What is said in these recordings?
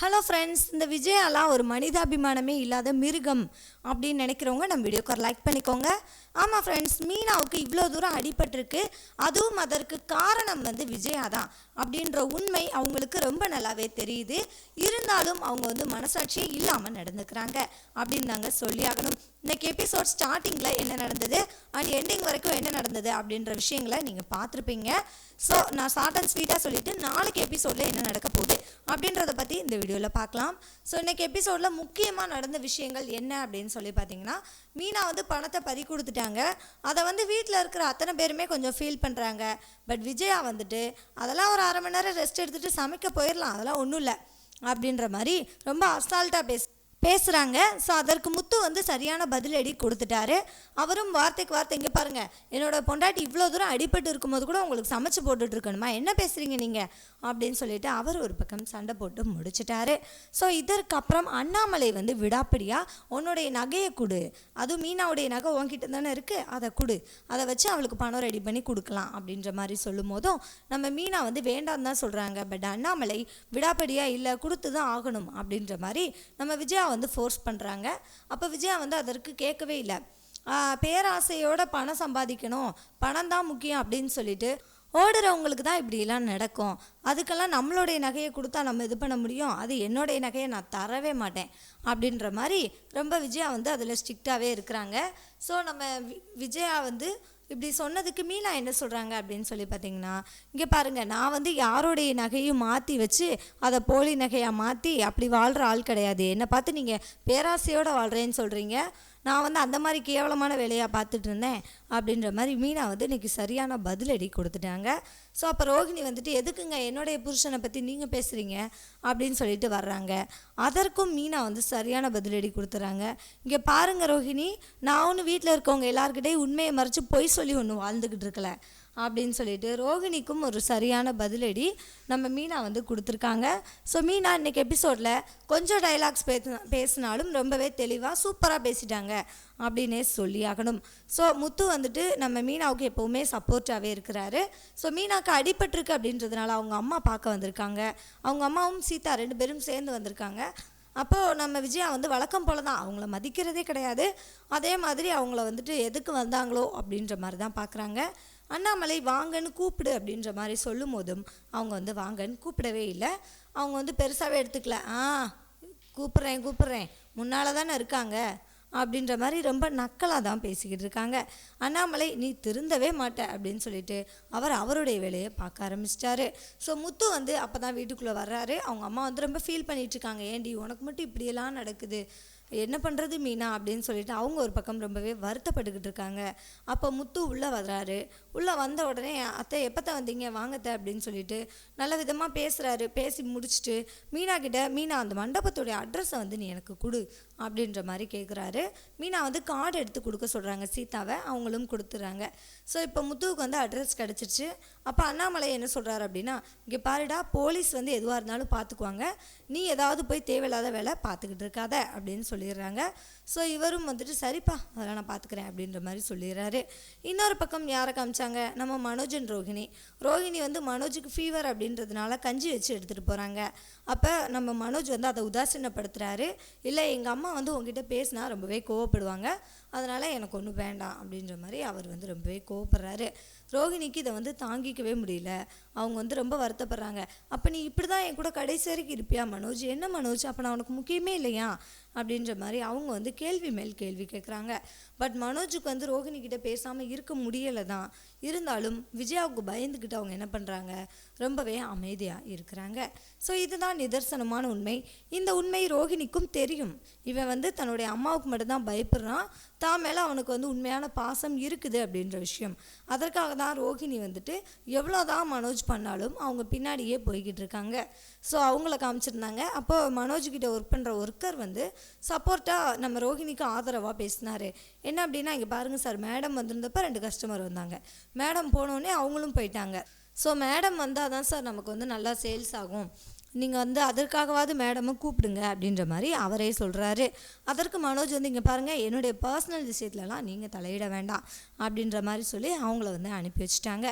Hello friends இந்த விஜயாலாம் ஒரு மனிதாபிமானமே இல்லாத மிருகம் அப்படின்னு நினைக்கிறவங்க நம்ம வீடியோக்கு ஒரு லைக் பண்ணிக்கோங்க. ஆமாம் ஃப்ரெண்ட்ஸ் மீனாவுக்கு இவ்வளோ தூரம் அடிபட்டிருக்கு. அதுவும் அதற்கு காரணம் வந்து விஜயா தான் அப்படின்ற உண்மை அவங்களுக்கு ரொம்ப நல்லாவே தெரியுது. இருந்தாலும் அவங்க வந்து மனசாட்சியே இல்லாமல் நடந்துக்கிறாங்க அப்படின்னு நாங்கள் சொல்லியாகணும் இன்னைக்கு எபிசோட் ஸ்டார்டிங்கில் என்ன நடந்தது? அண்ட் எண்டிங் வரைக்கும் என்ன நடந்தது? அப்படின்ற விஷயங்களை நீங்கள் பார்த்துருப்பீங்க. ஸோ நான் ஷார்ட் அண்ட் ஸ்வீட்டாக சொல்லிவிட்டு நாளைக்கு எபிசோடில் என்ன நடக்க போகுது அப்படின்றத பற்றி இந்த வீடியோவில் பார்க்கலாம். ஸோ இன்னைக்கு எபிசோடில் முக்கியமாக நடந்த விஷயங்கள் என்ன அப்படின்னு சொல்லி பார்த்தீங்கன்னா மீனா வந்து பணத்தை பறி கொடுத்துட்டாங்க. அதை வந்து வீட்டில் இருக்கிற அத்தனை பேருமே கொஞ்சம் ஃபீல் பண்ணுறாங்க பட் விஜயா வந்துட்டு அதெல்லாம் ஒரு அரை மணி நேரம் ரெஸ்ட் எடுத்துகிட்டு சமைக்க போயிடலாம் அதெல்லாம் ஒன்றும் இல்லை. அப்படின்ற மாதிரி ரொம்ப அசால்ட்டாக பேச பேசுகிறாங்க ஸோ அதற்கு முத்து வந்து சரியான பதிலடி கொடுத்துட்டாரு. அவரும் வார்த்தைக்கு வார்த்தை இங்கே பாருங்க. என்னோட பொண்டாட்டி இவ்வளோ தூரம் அடிபட்டு இருக்கும்போது கூட உங்களுக்கு சமைச்சு போட்டுட்டு இருக்கணுமா? என்ன பேசுகிறீங்க நீங்கள் அப்படின்னு சொல்லிட்டு அவர் ஒரு பக்கம் சண்டை போட்டு முடிச்சிட்டாரு. ஸோ இதற்கப்புறம் அண்ணாமலை வந்து விடாப்பிடியாக உன்னுடைய நகையை கொடு. அதுவும் மீனாவுடைய நகை உன்கிட்ட தானே இருக்குது அதை கொடு. அதை வச்சு அவளுக்கு பணம் ரெடி பண்ணி கொடுக்கலாம். அப்படின்ற மாதிரி சொல்லும் போதும் நம்ம மீனா வந்து வேண்டாம் தான் சொல்கிறாங்க பட் அண்ணாமலை விடாப்படியாக இல்லை கொடுத்து தான் ஆகணும். அப்படின்ற மாதிரி நம்ம விஜயா வந்து ஃபோர்ஸ் பண்ணுறாங்க அப்போ விஜயா வந்து அதற்கு கேட்கவே இல்லை. பேராசையோட பணம் சம்பாதிக்கணும். பணம் தான் முக்கியம் அப்படின்னு சொல்லிட்டு ஓடுறவங்களுக்கு தான் இப்படிலாம் நடக்கும். அதுக்கெல்லாம் நம்மளுடைய நகையை கொடுத்தா நம்ம இது பண்ண முடியும்? அது என்னுடைய நகையை நான் தரவே மாட்டேன். அப்படின்ற மாதிரி ரொம்ப விஜயா வந்து அதில் ஸ்ட்ரிக்டாகவே இருக்கிறாங்க. ஸோ நம்ம வி- விஜயா வந்து இப்படி சொன்னதுக்கு மீனா என்ன சொல்கிறாங்க அப்படின்னு சொல்லி பார்த்தீங்கன்னா இங்கே பாருங்கள் நான் வந்து யாருடைய நகையும் மாற்றி வச்சு அதை போலி நகையாக மாற்றி அப்படி வாழ்கிற ஆள் கிடையாது. என்னை பார்த்து நீங்கள் பேராசையோடு வாழ்கிறேன்னு சொல்கிறீங்க நான் வந்து அந்த மாதிரி கேவலமான வேலையாக பார்த்துட்டு இருந்தேன் அப்படின்ற மாதிரி மீனா வந்து இன்னைக்கு சரியான பதிலடி கொடுத்துட்டாங்க. ஸோ அப்போ ரோகிணி வந்துட்டு எதுக்குங்க என்னுடைய புருஷனை பற்றி நீங்கள் பேசுகிறீங்க அப்படின்னு சொல்லிட்டு வர்றாங்க. அதற்கும் மீனா வந்து சரியான பதிலடி கொடுத்துறாங்க. இங்கே பாருங்க ரோஹிணி நான் ஒன்று வீட்டில் இருக்கவங்க எல்லாருக்கிட்டையும் உண்மையை மறைச்சு பொய் சொல்லி ஒன்று வாழ்ந்துக்கிட்டு இருக்கல. அப்படின்னு சொல்லிட்டு ரோகிணிக்கும் ஒரு சரியான பதிலடி நம்ம மீனா வந்து கொடுத்துருக்காங்க. ஸோ மீனா இன்னைக்கு எபிசோடில் கொஞ்சம் டைலாக்ஸ் பேசினா பேசினாலும் ரொம்பவே தெளிவாக சூப்பராக பேசிட்டாங்க அப்படின்னே சொல்லி ஆகணும். ஸோ முத்து வந்துட்டு நம்ம மீனாவுக்கு எப்போவுமே சப்போர்ட்டாகவே இருக்கிறாரு. ஸோ மீனாவுக்கு அடிபட்டிருக்கு அப்படின்றதுனால அவங்க அம்மா பார்க்க வந்திருக்காங்க. அவங்க அம்மாவும் சீதா ரெண்டு பேரும் சேர்ந்து வந்திருக்காங்க. அப்போது நம்ம விஜயா வந்து வழக்கம் போல தான் அவங்கள மதிக்கிறதே கிடையாது. அதே மாதிரி அவங்கள வந்துட்டு எதுக்கு வந்தாங்களோ அப்படின்ற மாதிரி தான் பார்க்குறாங்க அண்ணாமலை வாங்கன்னு கூப்பிடு அப்படின்ற மாதிரி சொல்லும் போதும் அவங்க வந்து வாங்கன்னு கூப்பிடவே இல்லை. அவங்க வந்து பெருசாகவே எடுத்துக்கல. ஆ கூப்பிட்றேன் கூப்பிட்றேன். முன்னால் தானே இருக்காங்க. அப்படின்ற மாதிரி ரொம்ப நக்கலாக தான் பேசிக்கிட்டு இருக்காங்க. அண்ணாமலை நீ திருந்தவே மாட்ட அப்படின்னு சொல்லிட்டு அவர் அவருடைய வேலையை பார்க்க ஆரம்பிச்சிட்டாரு. ஸோ முத்து வந்து அப்போ தான் வீட்டுக்குள்ளே வர்றாரு. அவங்க அம்மா வந்து ரொம்ப ஃபீல் பண்ணிகிட்டு இருக்காங்க. ஏண்டி உனக்கு மட்டும் இப்படியெல்லாம் நடக்குது. என்ன பண்ணுறது மீனா அப்படின்னு சொல்லிட்டு அவங்க ஒரு பக்கம் ரொம்பவே வருத்தப்பட்டுக்கிட்டு இருக்காங்க. அப்போ முத்து உள்ளே வர்றாரு. உள்ளே வந்த உடனே அத்தை எப்போத்த வந்தீங்க? வாங்கத்த அப்படின்னு சொல்லிட்டு நல்ல விதமாக பேசுகிறாரு பேசி முடிச்சுட்டு மீனா கிட்ட மீனா அந்த மண்டபத்துடைய அட்ரஸை வந்து நீ எனக்கு கொடு அப்படின்ற மாதிரி கேட்குறாரு மீனா வந்து கார்டு எடுத்து கொடுக்க சொல்கிறாங்க சீதாவை அவங்களும் கொடுத்துட்றாங்க ஸோ இப்போ முத்துவுக்கு வந்து அட்ரஸ் கிடச்சிருச்சு. அப்போ அண்ணாமலை என்ன சொல்கிறாரு அப்படின்னா இங்கே பாருடா போலீஸ் வந்து எதுவாக இருந்தாலும் பார்த்துக்குவாங்க நீ ஏதாவது போய் தேவையில்லாத வேலை பார்த்துக்கிட்டு இருக்காத அப்படின்னு சொல்லிடுறாங்க. ஸோ இவரும் வந்துட்டு சரிப்பா அதெல்லாம் நான் பார்த்துக்கிறேன் அப்படின்ற மாதிரி சொல்லிடுறாரு. இன்னொரு பக்கம் யாரை காமிச்சாங்க? நம்ம மனோஜன் ரோஹிணி. ரோஹிணி வந்து மனோஜுக்கு ஃபீவர் அப்படின்றதுனால கஞ்சி வச்சு எடுத்துகிட்டு போகிறாங்க அப்போ நம்ம மனோஜ் வந்து அதை உதாசீனப்படுத்துகிறாரு இல்லை எங்கள் அம்மா வந்து உங்ககிட்ட பேசினா ரொம்பவே கோவப்படுவாங்க. அதனால் எனக்கு ஒன்றும் வேண்டாம் அப்படின்ற மாதிரி அவர் வந்து ரொம்பவே கோவப்படுறாரு. ரோஹிணிக்கு இதை வந்து தாங்கிக்கவே முடியல. அவங்க வந்து ரொம்ப வருத்தப்படுறாங்க. அப்போ நீ இப்படி தான் என் கூட கடைசி வரைக்கும் இருப்பியா மனோஜ்? என்ன மனோஜ்? அப்போ நான் உனக்கு முக்கியமே இல்லையா? அப்படின்ற மாதிரி அவங்க வந்து கேள்வி மேல் கேள்வி கேட்குறாங்க பட் மனோஜுக்கு வந்து ரோஹிணி கிட்ட பேசாமல் இருக்க முடியலை தான் இருந்தாலும் விஜயாவுக்கு பயந்துக்கிட்டு அவங்க என்ன பண்ணுறாங்க ரொம்பவே அமைதியாக இருக்கிறாங்க. ஸோ இதுதான் நிதர்சனமான உண்மை. இந்த உண்மை ரோஹிணிக்கும் தெரியும். இவன் வந்து தன்னுடைய அம்மாவுக்கு மட்டும்தான் பயப்படுறான். தான் மேலே அவனுக்கு வந்து உண்மையான பாசம் இருக்குது அப்படின்ற விஷயம். அதற்காக தான் ரோஹிணி வந்துட்டு எவ்வளோதான் மனோஜ் பண்ணாலும் அவங்க பின்னாடியே போய்கிட்டு இருக்காங்க. ஸோ அவங்கள காமிச்சிருந்தாங்க. அப்போ மனோஜ்கிட்ட ஒர்க் பண்ணுற ஒர்க்கர் வந்து சப்போர்ட்டாக நம்ம ரோஹிணிக்கு ஆதரவாக பேசினாரு. என்ன அப்படின்னா இங்கே பாருங்கள் சார் மேடம் வந்திருந்தப்ப ரெண்டு கஸ்டமர் வந்தாங்க. மேடம் போனோடனே அவங்களும் போயிட்டாங்க. ஸோ மேடம் வந்தால் தான் சார் நமக்கு வந்து நல்லா சேல்ஸ் ஆகும். நீங்கள் வந்து அதற்காகவாவது மேடமை கூப்பிடுங்க அப்படின்ற மாதிரி அவரே சொல்கிறாரு அதற்கு மனோஜ் வந்து இங்கே பாருங்கள் என்னுடைய பர்சனல் விஷயத்துலலாம் நீங்கள் தலையிட வேண்டாம் அப்படின்ற மாதிரி சொல்லி அவங்கள வந்து அனுப்பி வச்சுட்டாங்க.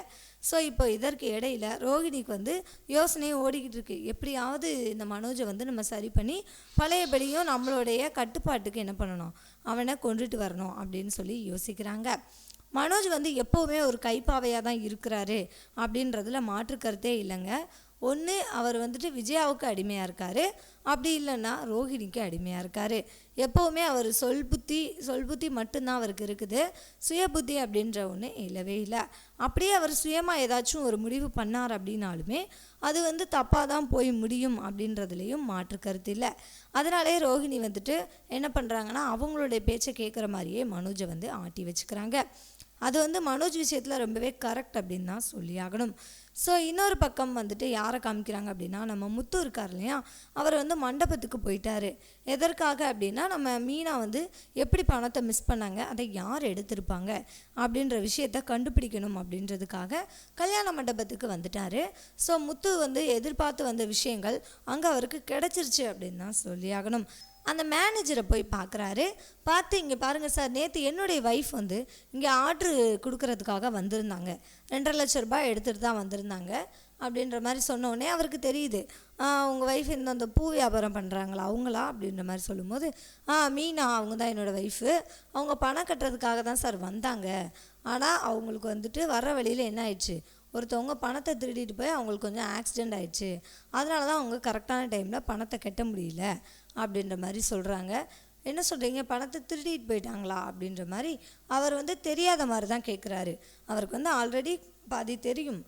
ஸோ இப்போ இதற்கு இடையில ரோகிணிக்கு வந்து யோசனையும் ஓடிக்கிட்டு இருக்கு. எப்படியாவது இந்த மனோஜை வந்து நம்ம சரி பண்ணி பழையபடியும் நம்மளுடைய கட்டுப்பாட்டுக்கு என்ன பண்ணணும்? அவனை கொண்டுட்டு வரணும் அப்படின்னு சொல்லி யோசிக்கிறாங்க. மனோஜ் வந்து எப்போவுமே ஒரு கைப்பாவையாக தான் இருக்கிறாரு அப்படின்றதுல மாற்று கருத்தே இல்லைங்க. ஒன்று அவர் வந்துட்டு விஜயாவுக்கு அடிமையாக இருக்கார். அப்படி இல்லைன்னா ரோஹிணிக்கு அடிமையாக இருக்கார். எப்போவுமே அவர் சொல் புத்தி சொல் புத்தி மட்டும்தான் அவருக்கு இருக்குது. சுய புத்தி அப்படின்ற ஒன்று இல்லவே இல்லை. அப்படியே அவர் சுயமாக ஏதாச்சும் ஒரு முடிவு பண்ணார் அப்படின்னாலுமே அது வந்து தப்பாக தான் போய் முடியும் அப்படின்றதுலேயும் மாற்று கருத்து இல்லை. அதனாலே ரோஹிணி வந்துட்டு என்ன பண்ணுறாங்கன்னா அவங்களுடைய பேச்சை கேட்குற மாதிரியே மனோஜை வந்து ஆட்டி வச்சுக்கிறாங்க. அது வந்து மனோஜ் விஷயத்தில் ரொம்பவே கரெக்ட் அப்படின்னு தான் சொல்லி ஆகணும். ஸோ இன்னொரு பக்கம் வந்துட்டு யாரை காமிக்கிறாங்க அப்படின்னா நம்ம முத்து இருக்கார் இல்லையா? அவர் வந்து மண்டபத்துக்கு போயிட்டாரு. எதற்காக அப்படின்னா நம்ம மீனா வந்து எப்படி பணத்தை மிஸ் பண்ணாங்க அதை யார் எடுத்திருப்பாங்க அப்படின்ற விஷயத்த கண்டுபிடிக்கணும் அப்படின்றதுக்காக கல்யாண மண்டபத்துக்கு வந்துட்டார். ஸோ முத்து வந்து எதிர்பார்த்து வந்த விஷயங்கள் அங்கே அவருக்கு கிடைச்சிருச்சு அப்படின்னு தான் சொல்லி ஆகணும். அந்த மேனேஜரை போய் பார்க்குறாரு பார்த்து இங்கே பாருங்கள் சார் நேற்று என்னுடைய ஒய்ஃப் வந்து இங்கே ஆர்டரு கொடுக்கறதுக்காக வந்திருந்தாங்க. ரெண்டரை லட்ச ரூபாய் எடுத்துகிட்டு தான் வந்திருந்தாங்க. அப்படின்ற மாதிரி சொன்னோடனே அவருக்கு தெரியுது. உங்கள் ஒய்ஃப் இந்த அந்த பூ வியாபாரம் பண்ணுறாங்களா அவங்களா? அப்படின்ற மாதிரி சொல்லும்போது ஆ மீனா அவங்க தான் என்னோடய ஒய்ஃபு அவங்க பணம் கட்டுறதுக்காக தான் சார் வந்தாங்க. ஆனால் அவங்களுக்கு வந்துட்டு வர வழியில் என்ன ஆயிடுச்சு? ஒருத்தவங்க பணத்தை திருடிட்டு போய் அவங்களுக்கு கொஞ்சம் ஆக்சிடெண்ட் ஆயிடுச்சு. அதனால தான் அவங்க கரெக்டான டைமில் பணத்தை கட்ட முடியல. அப்படின்ற மாதிரி சொல்கிறாங்க என்ன சொல்கிறீங்க பணத்தை திருடிட்டு போயிட்டாங்களா? அப்படின்ற மாதிரி அவர் வந்து தெரியாத மாதிரி தான் கேட்குறாரு அவருக்கு வந்து ஆல்ரெடி பாதி தெரியும்.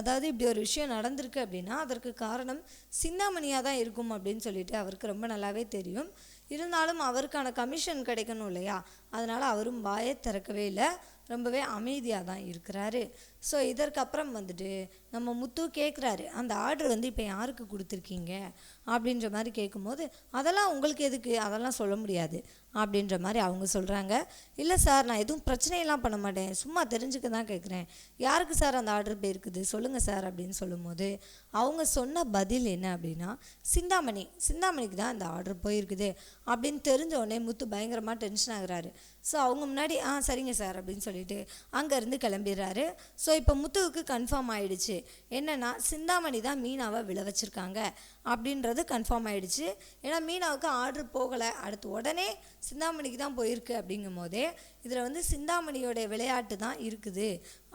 அதாவது இப்படி ஒரு விஷயம் நடந்திருக்கு அப்படின்னா அதற்கு காரணம் சின்னாமணியாக தான் இருக்கும் அப்படின்னு சொல்லிட்டு அவருக்கு ரொம்ப நல்லாவே தெரியும். இருந்தாலும் அவருக்கான கமிஷன் கிடைக்கணும் இல்லையா? அதனால் அவரும் வாயை திறக்கவே இல்லை. ரொம்பவே அமைதியாக தான் இருக்கிறாரு. ஸோ இதற்கப்புறம் வந்துட்டு நம்ம முத்து கேட்குறாரு அந்த ஆர்டர் வந்து இப்போ யாருக்கு கொடுத்துருக்கீங்க? அப்படின்ற மாதிரி கேட்கும்போது அதெல்லாம் உங்களுக்கு எதுக்கு? அதெல்லாம் சொல்ல முடியாது. அப்படின்ற மாதிரி அவங்க சொல்கிறாங்க இல்லை சார் நான் எதுவும் பிரச்சனையெல்லாம் பண்ண மாட்டேன். சும்மா தெரிஞ்சுக்க தான் கேட்குறேன் யாருக்கு சார் அந்த ஆர்டர் போயிருக்குது? சொல்லுங்கள் சார் அப்படின்னு சொல்லும்போது அவங்க சொன்ன பதில் என்ன அப்படின்னா சிந்தாமணி சிந்தாமணிக்கு தான் அந்த ஆர்டர் போயிருக்குது. அப்படின்னு தெரிஞ்ச உடனே முத்து பயங்கரமாக டென்ஷன் ஆகுறாரு. ஸோ அவங்க முன்னாடி ஆ சரிங்க சார் அப்படின்னு சொல்லிட்டு அங்கேருந்து கிளம்பிடுறாரு. ஸோ இப்போ முத்துவுக்கு கன்ஃபார்ம் ஆயிடுச்சு. என்னென்னா சிந்தாமணி தான் மீனாவை விழ வச்சுருக்காங்க. அப்படின்றது கன்ஃபார்ம் ஆயிடுச்சு. ஏன்னா மீனாவுக்கு ஆர்டர் போகலை. அடுத்து உடனே சிந்தாமணிக்கு தான் போயிருக்கு அப்படிங்கும் போதே இதில் வந்து சிந்தாமணியோடைய விளையாட்டு தான் இருக்குது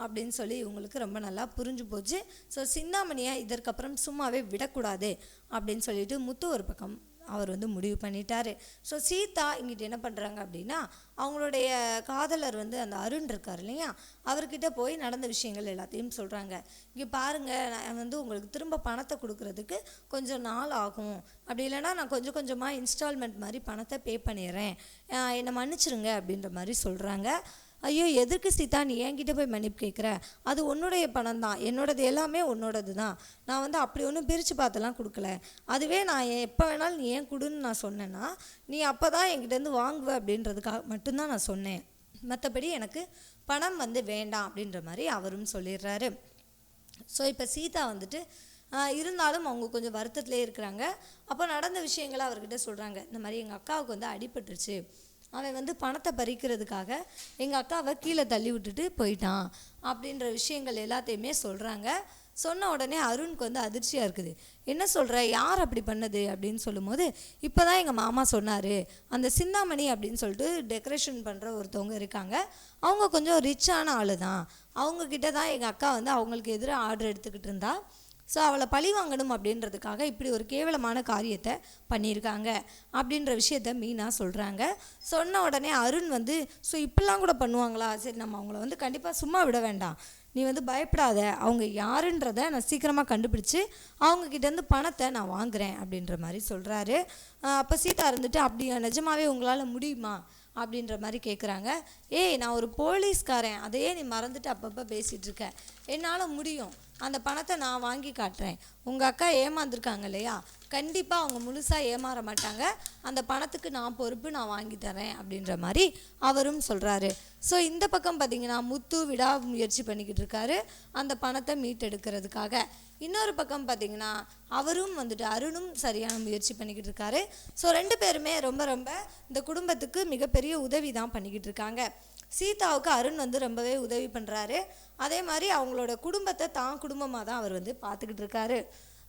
அப்படின்னு சொல்லி இவங்களுக்கு ரொம்ப நல்லா புரிஞ்சு போச்சு. ஸோ சிந்தாமணியை இதற்கப்புறம் சும்மாவே விடக்கூடாது அப்படின்னு சொல்லிட்டு முத்து ஒரு பக்கம் அவர் வந்து முடிவு பண்ணிட்டார். ஸோ சீதா இங்கிட்ட என்ன பண்ணுறாங்க அப்படின்னா அவங்களுடைய காதலர் வந்து அந்த அருண் இருக்கார் இல்லையா? அவர்கிட்ட போய் நடந்த விஷயங்கள் எல்லாத்தையும் சொல்கிறாங்க இங்கே பாருங்கள் நான் வந்து உங்களுக்கு திரும்ப பணத்தை கொடுக்குறதுக்கு கொஞ்சம் நாள் ஆகும். அப்படி இல்லைன்னா நான் கொஞ்சம் கொஞ்சமாக இன்ஸ்டால்மெண்ட் மாதிரி பணத்தை பே பண்ணிடுறேன். என்னை மன்னிச்சிருங்க அப்படின்ற மாதிரி சொல்கிறாங்க ஐயோ எதுக்கு சீதா நீ என்கிட்ட போய் மன்னிப்பு கேட்குற? அது உன்னுடைய பணம் தான் என்னோடது எல்லாமே உன்னோடது தான் நான் வந்து அப்படி ஒன்றும் பிரித்து பார்த்துலாம் கொடுக்கல. அதுவே நான் எப்போ வேணாலும் நீ ஏன் கொடுன்னு நான் சொன்னேன்னா நீ அப்போ தான் என்கிட்டேருந்து வாங்குவ அப்படின்றதுக்காக மட்டும்தான் நான் சொன்னேன். மற்றபடி எனக்கு பணம் வந்து வேண்டாம் அப்படின்ற மாதிரி அவரும் சொல்லிடுறாரு. ஸோ இப்போ சீதா வந்துட்டு இருந்தாலும் அவங்க கொஞ்சம் வருத்தத்திலே இருக்கிறாங்க. அப்போ நடந்த விஷயங்களை அவர்கிட்ட சொல்கிறாங்க இந்த மாதிரி எங்கள் அக்காவுக்கு வந்து அடிபட்டுருச்சு. அவன் வந்து பணத்தை பறிக்கிறதுக்காக எங்கள் அக்காவை கீழே தள்ளி விட்டுட்டு போயிட்டான் அப்படின்ற விஷயங்கள் எல்லாத்தையுமே சொல்கிறாங்க சொன்ன உடனே அருணுக்கு வந்து அதிர்ச்சியாக இருக்குது. என்ன சொல்கிற யார் அப்படி பண்ணது? அப்படின்னு சொல்லும்போது இப்போ தான் எங்கள் மாமா சொன்னார். அந்த சிந்தாமணி அப்படின்னு சொல்லிட்டு டெக்கரேஷன் பண்ணுற ஒருத்தவங்க இருக்காங்க. அவங்க கொஞ்சம் ரிச்சான ஆள் தான் அவங்கக்கிட்ட தான் எங்கள் அக்கா வந்து அவங்களுக்கு எதிராக ஆர்டர் எடுத்துக்கிட்டு இருந்தா. ஸோ அவளை பழி வாங்கணும் அப்படின்றதுக்காக இப்படி ஒரு கேவலமான காரியத்தை பண்ணியிருக்காங்க அப்படின்ற விஷயத்த மீனா சொல்கிறாங்க சொன்ன உடனே அருண் வந்து ஸோ இப்படிலாம் கூட பண்ணுவாங்களா? சரி நம்ம அவங்கள வந்து கண்டிப்பாக சும்மா விட வேண்டாம். நீ வந்து பயப்படாத. அவங்க யாருன்றத நான் சீக்கிரமாக கண்டுபிடிச்சு அவங்க கிட்டேருந்து பணத்தை நான் வாங்குறேன் அப்படின்ற மாதிரி சொல்கிறாரு அப்போ சீதா இருந்துட்டு அப்படியா? நிஜமாவே உங்களால் முடியுமா? அப்படின்ற மாதிரி கேட்குறாங்க ஏய் நான் ஒரு போலீஸ்காரன். அதையே நீ மறந்துட்டு அப்பப்போ பேசிகிட்ருக்க என்னால் முடியும். அந்த பணத்தை நான் வாங்கி காட்டுறேன். உங்கள் அக்கா ஏமாந்துருக்காங்க இல்லையா? கண்டிப்பாக அவங்க முழுசாக ஏமாற மாட்டாங்க. அந்த பணத்துக்கு நான் பொறுப்பு நான் வாங்கி தரேன் அப்படின்ற மாதிரி அவரும் சொல்கிறாரு ஸோ இந்த பக்கம் பார்த்தீங்கன்னா முத்து விடா முயற்சி பண்ணிக்கிட்டு இருக்காரு. அந்த பணத்தை மீட்டெடுக்கிறதுக்காக. இன்னொரு பக்கம் பார்த்தீங்கன்னா அவரும் வந்துட்டு அருணும் சரியான முயற்சி பண்ணிக்கிட்டு இருக்காரு. ஸோ ரெண்டு பேருமே ரொம்ப ரொம்ப இந்த குடும்பத்துக்கு மிகப்பெரிய உதவி தான் பண்ணிக்கிட்டு இருக்காங்க. சீதாவுக்கு அருண் வந்து ரொம்பவே உதவி பண்ணுறாரு அதே மாதிரி அவங்களோட குடும்பத்தை தான் குடும்பமாக தான் அவர் வந்து பார்த்துக்கிட்டு இருக்காரு.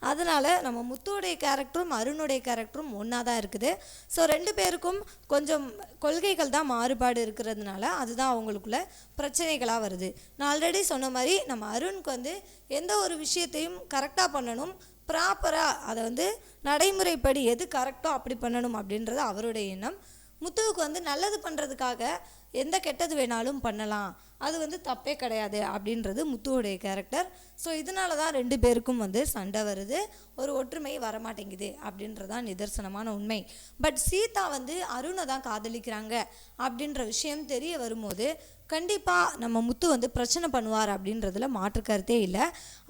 அதனால் நம்ம முத்துவோடைய கேரக்டரும் அருணுடைய கேரக்டரும் ஒன்றா தான் இருக்குது. ஸோ ரெண்டு பேருக்கும் கொஞ்சம் கொள்கைகள் தான் மாறுபாடு இருக்கிறதுனால அதுதான் அவங்களுக்குள்ள பிரச்சனைகளாக வருது. நான் ஆல்ரெடி சொன்ன மாதிரி நம்ம அருணுக்கு வந்து எந்த ஒரு விஷயத்தையும் கரெக்டாக பண்ணணும் ப்ராப்பராக அதை வந்து நடைமுறைப்படி எது கரெக்டோ அப்படி பண்ணணும் அப்படின்றது அவருடைய எண்ணம். முத்துவுக்கு வந்து நல்லது பண்ணுறதுக்காக எந்த கெட்டது வேணாலும் பண்ணலாம். அது வந்து தப்பே கிடையாது அப்படின்றது முத்துவோடைய கேரக்டர் ஸோ இதனால தான் ரெண்டு பேருக்கும் வந்து சண்டை வருது. ஒரு ஒற்றுமை வரமாட்டேங்குது அப்படின்றதான் நிதர்சனமான உண்மை. பட் சீதா வந்து அருணை தான் காதலிக்கிறாங்க அப்படின்ற விஷயம் தெரிய வரும்போது கண்டிப்பாக நம்ம முத்து வந்து பிரச்சனை பண்ணுவார் அப்படின்றதுல மாற்று கருத்தே இல்லை.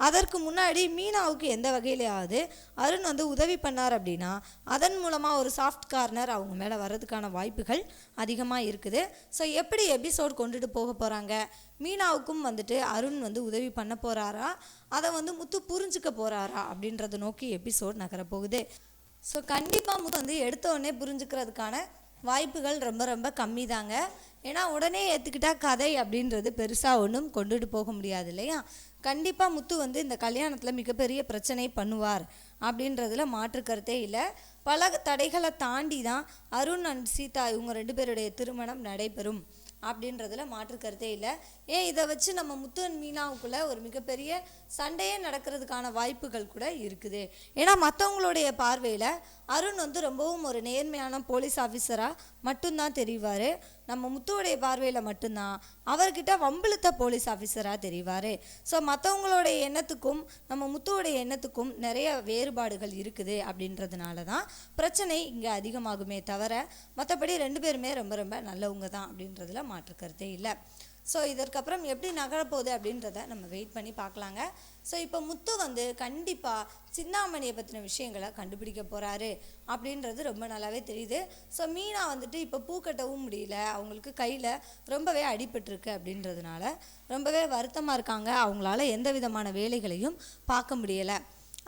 அதற்கு முன்னாடி மீனாவுக்கு எந்த வகையிலையாவது அருண் வந்து உதவி பண்ணார் அப்படின்னா அதன் மூலமாக ஒரு சாஃப்ட் கார்னர் அவங்க மேலே வர்றதுக்கான வாய்ப்புகள் அதிகமாக இருக்குது. ஸோ எப்படி எபிசோட் கொண்டுட்டு போக போகிறாங்க மீனாவுக்கும் வந்துட்டு அருண் வந்து உதவி பண்ண போகிறாரா அதை வந்து முத்து புரிஞ்சுக்க போகிறாரா அப்படின்றத நோக்கி எபிசோட் நகரப்போகுது. ஸோ கண்டிப்பாக முத்து வந்து எடுத்த உடனே புரிஞ்சுக்கிறதுக்கான வாய்ப்புகள் ரொம்ப ரொம்ப கம்மி தாங்க ஏன்னா உடனே ஏற்றுக்கிட்டா கதை அப்படின்றது பெருசாக ஒன்றும் கொண்டுட்டு போக முடியாது இல்லையா? கண்டிப்பாக முத்து வந்து இந்த கல்யாணத்தில் மிகப்பெரிய பிரச்சனை பண்ணுவார் அப்படின்றதுல மாற்று கருத்தே இல்லை. பல தடைகளை தாண்டி தான் அருண் அண்ட் சீதா இவங்க ரெண்டு பேருடைய திருமணம் நடைபெறும். அப்படின்றதுல மாற்று கருத்தே இல்லை. ஏன் இதை வச்சு நம்ம முத்துவன் மீனாவுக்குள்ளே மீனாவுக்குள்ள ஒரு மிகப்பெரிய சண்டையே நடக்கிறதுக்கான வாய்ப்புகள் கூட இருக்குது. ஏன்னா மற்றவங்களுடைய பார்வையில் அருண் வந்து ரொம்பவும் ஒரு நேர்மையான போலீஸ் ஆஃபீஸராக மட்டும்தான் தெரிவார். நம்ம முத்துவோடைய பார்வையில் மட்டும்தான். அவர்கிட்ட வம்பிழுத்த போலீஸ் ஆஃபீஸராக தெரிவார். ஸோ மற்றவங்களுடைய எண்ணத்துக்கும் நம்ம முத்துவோடைய எண்ணத்துக்கும் நிறைய வேறுபாடுகள் இருக்குது அப்படின்றதுனால தான் பிரச்சனை இங்கே அதிகமாகுமே தவிர மற்றபடி ரெண்டு பேருமே ரொம்ப ரொம்ப நல்லவங்க தான் அப்படின்றதுல மாற்று இல்லை. ஸோ இதற்கப்புறம் எப்படி நகரப்போகுது அப்படின்றத நம்ம வெயிட் பண்ணி பார்க்கலாங்க. ஸோ இப்போ முத்து வந்து கண்டிப்பாக சிந்தாமணியை பற்றின விஷயங்களை கண்டுபிடிக்க போகிறாரு அப்படின்றது ரொம்ப நல்லாவே தெரியுது. ஸோ மீனா வந்துட்டு இப்போ பூ கட்டவும் முடியல. அவங்களுக்கு கையில் ரொம்பவே அடிபட்டிருக்கு அப்படின்றதுனால ரொம்பவே வருத்தமாக இருக்காங்க. அவங்களால எந்த விதமான வேலைகளையும் பார்க்க முடியலை.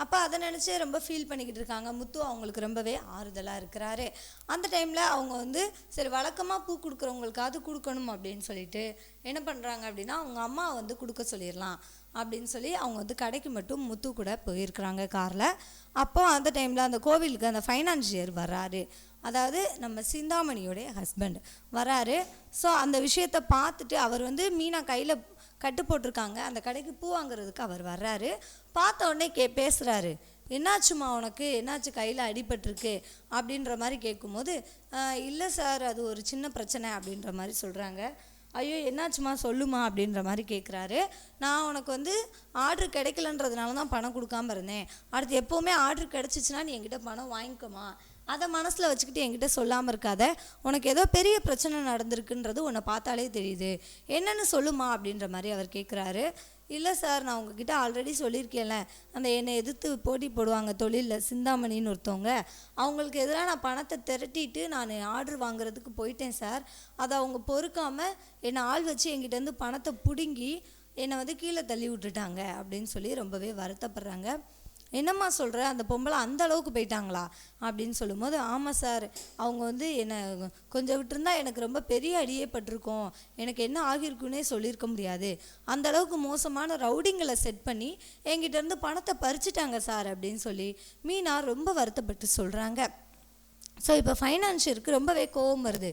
அப்போ அதை நினச்சி ரொம்ப ஃபீல் பண்ணிக்கிட்டு இருக்காங்க. முத்து அவங்களுக்கு ரொம்பவே ஆறுதலாக இருக்கிறாரு. அந்த டைமில் அவங்க வந்து சரி வழக்கமாக பூ கொடுக்குறவங்களுக்காவது கொடுக்கணும் அப்படின்னு சொல்லிட்டு என்ன பண்ணுறாங்க அப்படின்னா அவங்க அம்மா வந்து கொடுக்க சொல்லிடலாம் அப்படின்னு சொல்லி அவங்க வந்து கடைக்கு மட்டும் முத்து கூட போயிருக்கிறாங்க காரில். அப்போ அந்த டைமில் அந்த கோவிலுக்கு அந்த ஃபைனான்சியர் வர்றாரு. அதாவது நம்ம சிந்தாமணியோடைய ஹஸ்பண்ட் வராரு ஸோ அந்த விஷயத்தை பார்த்துட்டு அவர் வந்து மீனா கையில் கட்டு போட்டிருக்காங்க. அந்த கடைக்கு பூ வாங்குறதுக்கு அவர் வர்றாரு. பார்த்த உடனே கே பேசுகிறாரு என்னாச்சுமா உனக்கு? என்னாச்சு? கையில் அடிபட்டிருக்கு. அப்படின்ற மாதிரி கேட்கும்போது இல்லை சார் அது ஒரு சின்ன பிரச்சனை. அப்படின்ற மாதிரி சொல்கிறாங்க ஐயோ என்னாச்சுமா சொல்லுமா? அப்படின்ற மாதிரி கேட்குறாரு நான் உனக்கு வந்து ஆர்டர் கிடைக்கலன்றதுனால தான் பணம் கொடுக்காம இருந்தேன். அடுத்து எப்போவுமே ஆர்டர் கிடச்சிச்சின்னா நீ என்கிட்ட பணம் வாங்கிக்கோமா அதை மனசில் வச்சுக்கிட்டு என்கிட்ட சொல்லாமல் இருக்காத. உனக்கு ஏதோ பெரிய பிரச்சனை நடந்திருக்குன்றது உன்னை பார்த்தாலே தெரியுது. என்னன்னு சொல்லுமா அப்படின்ற மாதிரி அவர் கேட்குறாரு இல்லை சார் நான் உங்ககிட்ட ஆல்ரெடி சொல்லியிருக்கேன்ல. அந்த என்னை எதிர்த்து போட்டி போடுவாங்க தொழிலில் சிந்தாமணின்னு ஒருத்தவங்க. அவங்களுக்கு எதிராக நான் பணத்தை திரட்டிட்டு நான் ஆர்டர் வாங்குறதுக்கு போயிட்டேன் சார். அதை அவங்க பொறுக்காமல் என்னை ஆள் வச்சு என்கிட்டேருந்து பணத்தை பிடுங்கி என்னை வந்து கீழே தள்ளி விட்டுட்டாங்க அப்படின்னு சொல்லி ரொம்பவே வருத்தப்படுறாங்க. என்னம்மா சொல்கிற அந்த பொம்பளை அந்த அளவுக்கு போயிட்டாங்களா? அப்படின்னு சொல்லும்போது ஆமாம் சார். அவங்க வந்து என்னை கொஞ்சம் விட்டுருந்தா எனக்கு ரொம்ப பெரிய அடியே பட்டிருக்கும். எனக்கு என்ன ஆகியிருக்குன்னே சொல்லியிருக்க முடியாது. அந்த அளவுக்கு மோசமான ரவுடிங்களை செட் பண்ணி என்கிட்டேருந்து பணத்தை பறிச்சிட்டாங்க சார் அப்படின்னு சொல்லி மீனா ரொம்ப வருத்தப்பட்டு சொல்கிறாங்க ஸோ இப்போ ஃபைனான்ஷியருக்கு ரொம்பவே கோவம் வருது.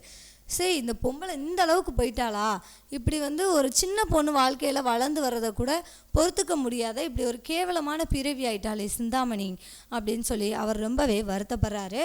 சரி இந்த பொம்பளை இந்த அளவுக்கு போயிட்டாளா? இப்படி வந்து ஒரு சின்ன பொண்ணு வாழ்க்கையில் வளர்ந்து வர்றதை கூட பொறுத்துக்க முடியாத இப்படி ஒரு கேவலமான பிறவி ஆயிட்டாளே சிந்தாமணி அப்படின்னு சொல்லி அவர் ரொம்பவே வருத்தப்படுறாரு.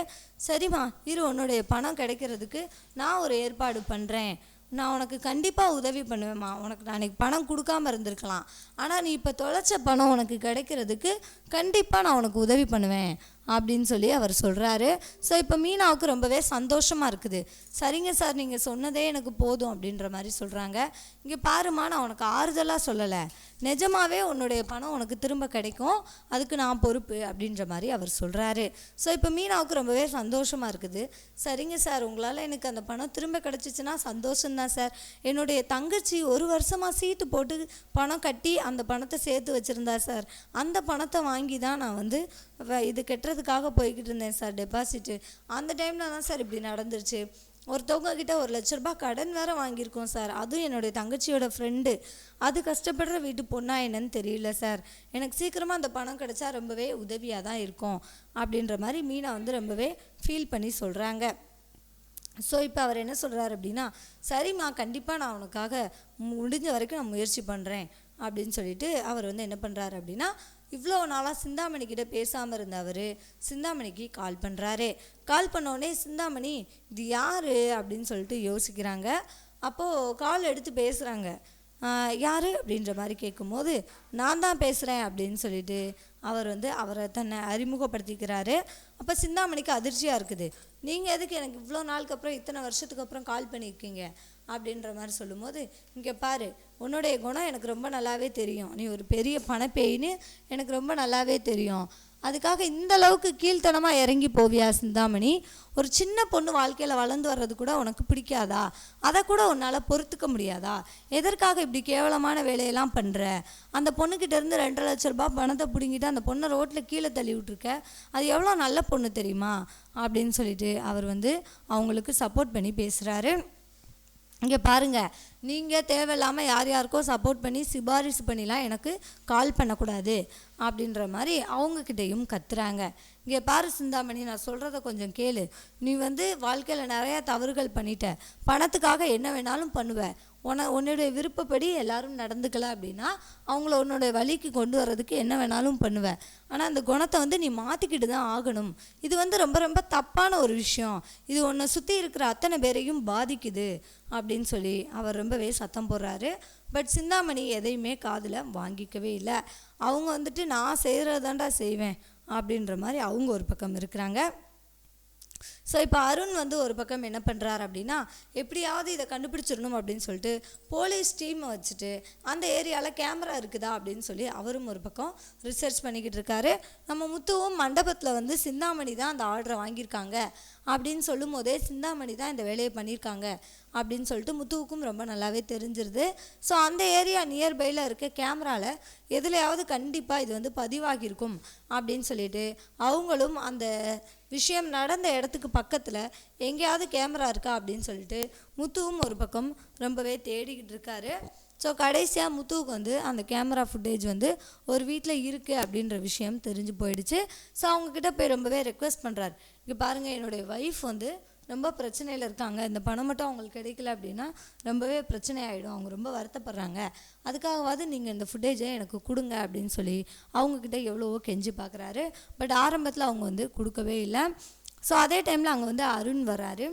சரிம்மா இரு உன்னுடைய பணம் கிடைக்கிறதுக்கு நான் ஒரு ஏற்பாடு பண்ணுறேன் நான் உனக்கு கண்டிப்பாக உதவி பண்ணுவேம்மா. உனக்கு நான் அன்றைக்கி பணம் கொடுக்காம இருந்திருக்கலாம். ஆனால் நீ இப்போ தொலைச்ச பணம் உனக்கு கிடைக்கிறதுக்கு கண்டிப்பாக நான் உனக்கு உதவி பண்ணுவேன். அப்படின்னு சொல்லி அவர் சொல்கிறாரு ஸோ இப்போ மீனாவுக்கு ரொம்பவே சந்தோஷமாக இருக்குது. சரிங்க சார் நீங்கள் சொன்னதே எனக்கு போதும் அப்படின்ற மாதிரி சொல்கிறாங்க இங்கே பாருமா நான் உனக்கு ஆறுதலாக சொல்லலை. நிஜமாகவே உன்னுடைய பணம் உனக்கு திரும்ப கிடைக்கும். அதுக்கு நான் பொறுப்பு அப்படின்ற மாதிரி அவர் சொல்கிறாரு ஸோ இப்போ மீனாவுக்கு ரொம்பவே சந்தோஷமாக இருக்குது. சரிங்க சார் உங்களால் எனக்கு அந்த பணம் திரும்ப கிடச்சிச்சின்னா சந்தோஷம்தான் சார் என்னுடைய தங்கச்சி ஒரு வருஷமாக சீட்டு போட்டு பணம் கட்டி அந்த பணத்தை சேர்த்து வச்சுருந்தா சார் அந்த பணத்தை வாங்கி தான் நான் வந்து இது கட்டுறதுக்காக போய்கிட்டு இருந்தேன் சார் டெபாசிட்டு அந்த டைமில் தான் சார் இப்படி நடந்துருச்சு. ஒருத்தவங்க கிட்ட ஒரு லட்ச ரூபாய் கடன் வேற வாங்கியிருக்கோம் சார். அதுவும் என்னுடைய தங்கச்சியோட ஃப்ரெண்டு அது கஷ்டப்படுற வீட்டு பொண்ணா என்னன்னு தெரியல சார். எனக்கு சீக்கிரமாக அந்த பணம் கிடைச்சா ரொம்பவே உதவியாக தான் இருக்கும். அப்படின்ற மாதிரி மீனா வந்து ரொம்பவே ஃபீல் பண்ணி சொல்கிறாங்க ஸோ இப்போ அவர் என்ன சொல்கிறாரு அப்படின்னா சரிம்மா கண்டிப்பாக நான் உனக்காக முடிஞ்ச வரைக்கும் நான் முயற்சி பண்ணுறேன் அப்படின்னு சொல்லிட்டு அவர் வந்து என்ன பண்ணுறாரு அப்படின்னா இவ்வளோ நாளாக சிந்தாமணிக்கிட்ட பேசாமல் இருந்த அவர் சிந்தாமணிக்கு கால் பண்ணுறாரு கால் பண்ணோடனே சிந்தாமணி இது யார்? அப்படின்னு சொல்லிட்டு யோசிக்கிறாங்க. அப்போது கால் எடுத்து பேசுகிறாங்க யார்? அப்படின்ற மாதிரி கேட்கும்போது நான் தான் பேசுகிறேன் அப்படின்னு சொல்லிட்டு அவர் வந்து அவரை தன்னை அறிமுகப்படுத்திக்கிறாரு. அப்போ சிந்தாமணிக்கு அதிர்ச்சியாக இருக்குது. நீங்கள் எதுக்கு எனக்கு இவ்வளோ நாளுக்கு அப்புறம் இத்தனை வருஷத்துக்கு அப்புறம் கால் பண்ணியிருக்கீங்க? அப்படின்ற மாதிரி சொல்லும்போது இங்கே பாரு உன்னுடைய குணம் எனக்கு ரொம்ப நல்லாவே தெரியும். நீ ஒரு பெரிய பணப்பேயின்னு எனக்கு ரொம்ப நல்லாவே தெரியும். அதுக்காக இந்த அளவுக்கு கீழ்த்தனமாக இறங்கி போவியா சிந்தாமணி? ஒரு சின்ன பொண்ணு வாழ்க்கையில் வளர்ந்து வர்றது கூட உனக்கு பிடிக்காதா? அதை கூட உன்னால் பொறுத்துக்க முடியாதா? எதற்காக இப்படி கேவலமான வேலையெல்லாம் பண்ணுற அந்த பொண்ணுக்கிட்ட இருந்து ரெண்டரை லட்ச ரூபாய் பணத்தை பிடுங்கிட்டு அந்த பொண்ணை ரோட்டில் கீழே தள்ளி விட்ருக்க அது எவ்வளோ நல்ல பொண்ணு தெரியுமா? அப்படின்னு சொல்லிட்டு அவர் வந்து அவங்களுக்கு சப்போர்ட் பண்ணி பேசுகிறாரு இங்கே பாருங்கள் நீங்கள் தேவையில்லாமல் யார் யாருக்கோ சப்போர்ட் பண்ணி சிபாரிசு பண்ணிலாம் எனக்கு கால் பண்ணக்கூடாது அப்படின்ற மாதிரி அவங்கக்கிட்டேயும் கத்துறாங்க. இங்கே பாரு சிந்தாமணி நான் சொல்கிறத கொஞ்சம் கேளு. நீ வந்து வாழ்க்கையில் நிறையா தவறுகள் பண்ணிட்ட. பணத்துக்காக என்ன வேணாலும் பண்ணுவ. உன உன்னுடைய விருப்பப்படி எல்லாரும் நடந்துக்கல அப்படின்னா அவங்கள உன்னோட வழிக்கு கொண்டு வர்றதுக்கு என்ன வேணாலும் பண்ணுவேன் ஆனால் அந்த குணத்தை வந்து நீ மாற்றிக்கிட்டு தான் ஆகணும். இது வந்து ரொம்ப ரொம்ப தப்பான ஒரு விஷயம். இது உன்னை சுற்றி இருக்கிற அத்தனை பேரையும் பாதிக்குது அப்படின்னு சொல்லி அவர் ரொம்பவே சத்தம் போடுறாரு. பட் சிந்தாமணி எதையுமே காதில் வாங்கிக்கவே இல்லை. அவங்க வந்துட்டு நான் செய்கிறதாண்டா செய்வேன் அப்படின்ற மாதிரி அவங்க ஒரு பக்கம் இருக்கிறாங்க. ஸோ இப்போ அருண் வந்து ஒரு பக்கம் என்ன பண்ணுறாரு அப்படின்னா எப்படியாவது இதை கண்டுபிடிச்சிடணும் அப்படின்னு சொல்லிட்டு போலீஸ் டீமை வச்சுட்டு அந்த ஏரியாவில் கேமரா இருக்குதா அப்படின்னு சொல்லி அவரும் ஒரு பக்கம் ரிசர்ச் பண்ணிக்கிட்டு இருக்காரு. நம்ம முத்துவும் மண்டபத்தில் வந்து சிந்தாமணி தான் அந்த ஆர்டரை வாங்கியிருக்காங்க. அப்படின்னு சொல்லும் போதே சிந்தாமணி தான் இந்த வேலையை பண்ணியிருக்காங்க அப்படின்னு சொல்லிட்டு முத்துவுக்கும் ரொம்ப நல்லாவே தெரிஞ்சிருது. ஸோ அந்த ஏரியா நியர்பையில் இருக்க கேமராவில் எதுலையாவது கண்டிப்பாக இது வந்து பதிவாகியிருக்கும் அப்படின்னு சொல்லிட்டு அவங்களும் அந்த விஷயம் நடந்த இடத்துக்கு பக்கத்தில் எங்கேயாவது கேமரா இருக்கா அப்படின்னு சொல்லிட்டு முத்துவும் ஒரு பக்கம் ரொம்பவே தேடிக்கிட்டு இருக்காரு. ஸோ கடைசியாக முத்துவுக்கு வந்து அந்த கேமரா ஃபுட்டேஜ் வந்து ஒரு வீட்டில் இருக்குது அப்படின்ற விஷயம் தெரிஞ்சு போயிடுச்சு. ஸோ அவங்கக்கிட்ட போய் ரொம்பவே ரெக்வெஸ்ட் பண்ணுறாரு இங்கே பாருங்கள் என்னுடைய ஒய்ஃப் வந்து ரொம்ப பிரச்சனையில் இருக்காங்க. இந்த பணம் மட்டும் அவங்களுக்கு கிடைக்கல அப்படின்னா ரொம்பவே பிரச்சனை ஆகிடும் அவங்க ரொம்ப வருத்தப்படுறாங்க. அதுக்காகவாவது நீங்கள் இந்த ஃபுட்டேஜை எனக்கு கொடுங்க அப்படின்னு சொல்லி அவங்கக்கிட்ட எவ்வளவோ கெஞ்சி பார்க்குறாரு பட் ஆரம்பத்தில் அவங்க வந்து கொடுக்கவே இல்லை. ஸோ அதே டைமில் அங்கே வந்து அருண் வராரு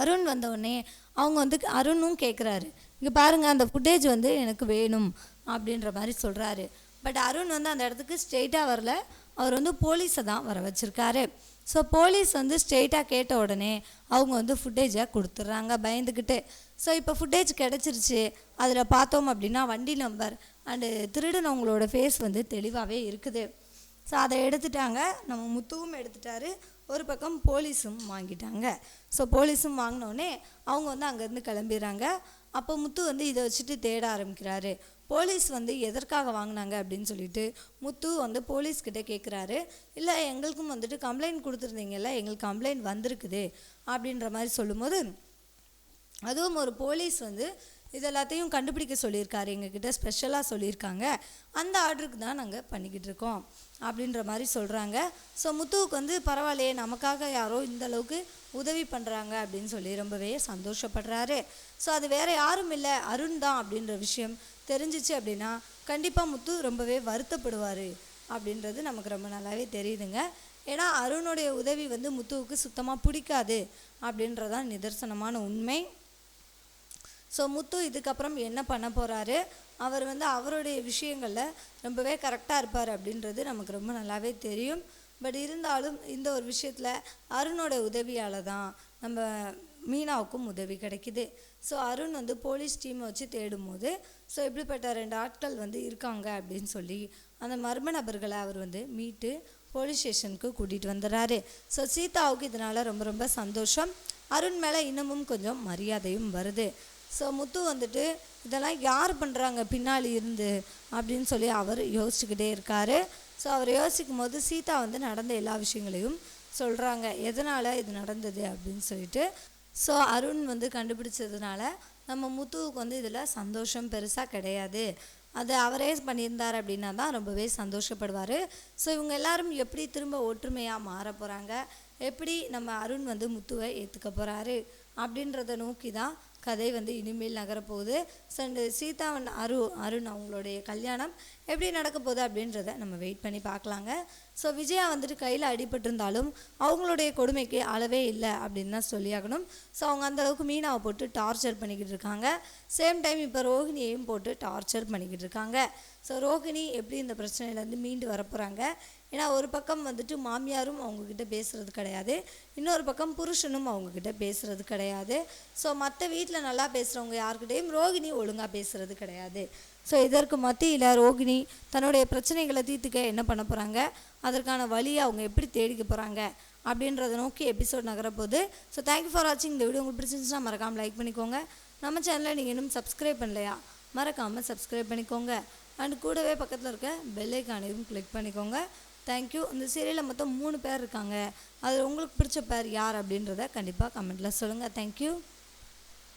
அருண் வந்தவுடனே அவங்க வந்து அருணும் கேட்குறாரு இங்கே பாருங்கள் அந்த ஃபுட்டேஜ் வந்து எனக்கு வேணும் அப்படின்ற மாதிரி சொல்கிறாரு பட் அருண் வந்து அந்த இடத்துக்கு ஸ்ட்ரெயிட்டாக வரல. அவர் வந்து போலீஸை தான் வர வச்சுருக்காரு. ஸோ போலீஸ் வந்து ஸ்ட்ரெயிட்டாக கேட்ட உடனே அவங்க வந்து ஃபுட்டேஜை கொடுத்துட்றாங்க பயந்துக்கிட்டு ஸோ இப்போ ஃபுட்டேஜ் கிடச்சிருச்சு. அதில் பார்த்தோம் அப்படின்னா வண்டி நம்பர் அண்டு திருடனவங்களோட ஃபேஸ் வந்து தெளிவாகவே இருக்குது. ஸோ அதை எடுத்துட்டாங்க. நம்ம முத்துவும் எடுத்துட்டாரு. ஒரு பக்கம் போலீஸும் வாங்கிட்டாங்க. ஸோ போலீஸும் வாங்கினோடனே அவங்க வந்து அங்கேருந்து கிளம்பிடுறாங்க. அப்போ முத்து வந்து இதை வச்சுட்டு தேட ஆரம்பிக்கிறாரு. போலீஸ் வந்து எதற்காக வாங்கினாங்க அப்படின்னு சொல்லிட்டு முத்து வந்து போலீஸ்கிட்ட கேட்குறாரு. இல்லை எங்களுக்கும் வந்துட்டு கம்ப்ளைண்ட் கொடுத்துருந்தீங்கல்ல எங்களுக்கு கம்ப்ளைண்ட் வந்திருக்குது அப்படின்ற மாதிரி சொல்லும்போது அதுவும் ஒரு போலீஸ் வந்து இது எல்லாத்தையும் கண்டுபிடிக்க சொல்லியிருக்காரு எங்ககிட்ட ஸ்பெஷலாக சொல்லியிருக்காங்க. அந்த ஆர்டருக்கு தான் நாங்கள் பண்ணிக்கிட்டு இருக்கோம் அப்படின்ற மாதிரி சொல்கிறாங்க ஸோ முத்துவுக்கு வந்து பரவாயில்லையே நமக்காக யாரோ இந்த அளவுக்கு உதவி பண்ணுறாங்க அப்படின்னு சொல்லி ரொம்பவே சந்தோஷப்படுறாரு. ஸோ அது வேறு யாரும் இல்லை அருண் தான் அப்படின்ற விஷயம் தெரிஞ்சிச்சு அப்படின்னா கண்டிப்பாக முத்து ரொம்பவே வருத்தப்படுவார் அப்படின்றது நமக்கு ரொம்ப நல்லாவே தெரியுதுங்க. ஏன்னா அருணுடைய உதவி வந்து முத்துவுக்கு சுத்தமாக பிடிக்காது அப்படின்றதான் நிதர்சனமான உண்மை. ஸோ முத்து இதுக்கப்புறம் என்ன பண்ண போகிறாரு அவர் வந்து அவருடைய விஷயங்களில் ரொம்பவே கரெக்டாக இருப்பார் அப்படின்றது நமக்கு ரொம்ப நல்லாவே தெரியும். பட் இருந்தாலும் இந்த ஒரு விஷயத்தில் அருணோட உதவியால் தான் நம்ம மீனாவுக்கும் உதவி கிடைக்குது. ஸோ அருண் வந்து போலீஸ் டீமை வச்சு தேடும்போது ஸோ இப்படிப்பட்ட ரெண்டு ஆட்கள் வந்து இருக்காங்க அப்படின்னு சொல்லி அந்த மர்ம நபர்களை அவர் வந்து மீட்டு போலீஸ் ஸ்டேஷனுக்கு கூட்டிகிட்டு வந்துடுறாரு. ஸோ சீதாவுக்கு இதனால் ரொம்ப ரொம்ப சந்தோஷம். அருண் மேலே இன்னமும் கொஞ்சம் மரியாதையும் வருது. ஸோ முத்து வந்துட்டு இதெல்லாம் யார் பண்ணுறாங்க பின்னாடி இருந்து? அப்படின்னு சொல்லி அவர் யோசிச்சுக்கிட்டே இருக்கார். ஸோ அவர் யோசிக்கும் போது சீதா வந்து நடந்த எல்லா விஷயங்களையும் சொல்கிறாங்க எதனால் இது நடந்தது? அப்படின்னு சொல்லிட்டு. ஸோ அருண் வந்து கண்டுபிடிச்சதுனால நம்ம முத்துவுக்கு வந்து இதில் சந்தோஷம் பெருசாக கிடையாது. அது அவரே பண்ணியிருந்தார் அப்படின்னா தான் ரொம்பவே சந்தோஷப்படுவார். ஸோ இவங்க எல்லாரும் எப்படி திரும்ப ஒற்றுமையாக மாற போகிறாங்க எப்படி நம்ம அருண் வந்து முத்துவை ஏற்றுக்க போகிறாரு அப்படின்றத நோக்கி தான் கதை வந்து இனிமேல் நகரப்போகுது. ஸோ இந்த சீதாவன் அரு அருண் அவங்களுடைய கல்யாணம் எப்படி நடக்க போகுது அப்படின்றத நம்ம வெயிட் பண்ணி பார்க்கலாங்க. ஸோ விஜயா வந்துட்டு கையில் அடிபட்டிருந்தாலும் அவங்களுடைய கொடுமைக்கு அளவே இல்லை அப்படின்னு தான் சொல்லியாகணும். ஸோ அவங்க அந்தளவுக்கு மீனாவை போட்டு டார்ச்சர் பண்ணிக்கிட்டு இருக்காங்க. சேம் டைம் இப்போ ரோஹிணியையும் போட்டு டார்ச்சர் பண்ணிக்கிட்டு இருக்காங்க. ஸோ ரோஹிணி எப்படி இந்த பிரச்சனையிலேருந்து மீண்டு வரப்போகிறாங்க ஏன்னா ஒரு பக்கம் வந்துட்டு மாமியாரும் அவங்கக்கிட்ட பேசுகிறது கிடையாது. இன்னொரு பக்கம் புருஷனும் அவங்கக்கிட்ட பேசுகிறது கிடையாது. ஸோ மற்ற வீட்டில் நல்லா பேசுகிறவங்க யாருக்கிட்டேயும் ரோகிணி ஒழுங்காக பேசுகிறது கிடையாது. ஸோ இதற்கு மத்தியில் ரோகிணி தன்னுடைய பிரச்சனைகளை தீர்த்துக்க என்ன பண்ண போகிறாங்க அதற்கான வழியை அவங்க எப்படி தேடிக்க போகிறாங்க அப்படின்றத நோக்கி எபிசோட் நகரப்போகுது ஸோ தேங்க்யூ ஃபார் வாட்சிங் இந்த வீடியோ உங்களுக்கு பிடிச்சிருந்துச்சுன்னா மறக்காமல் லைக் பண்ணிக்கோங்க. நம்ம சேனலை நீங்கள் இன்னும் சப்ஸ்கிரைப் பண்ணலையா? மறக்காமல் சப்ஸ்கிரைப் பண்ணிக்கோங்க. அண்ட் கூடவே பக்கத்தில் இருக்க பெல் ஐக்கானையும் கிளிக் பண்ணிக்கோங்க. தேங்க்யூ இந்த சீரியலில் மொத்தம் மூணு பேர் இருக்காங்க. அதில் உங்களுக்கு பிடிச்ச பேர் யார் அப்படின்றத கண்டிப்பாக கமெண்ட்டில் சொல்லுங்கள் தேங்க்யூ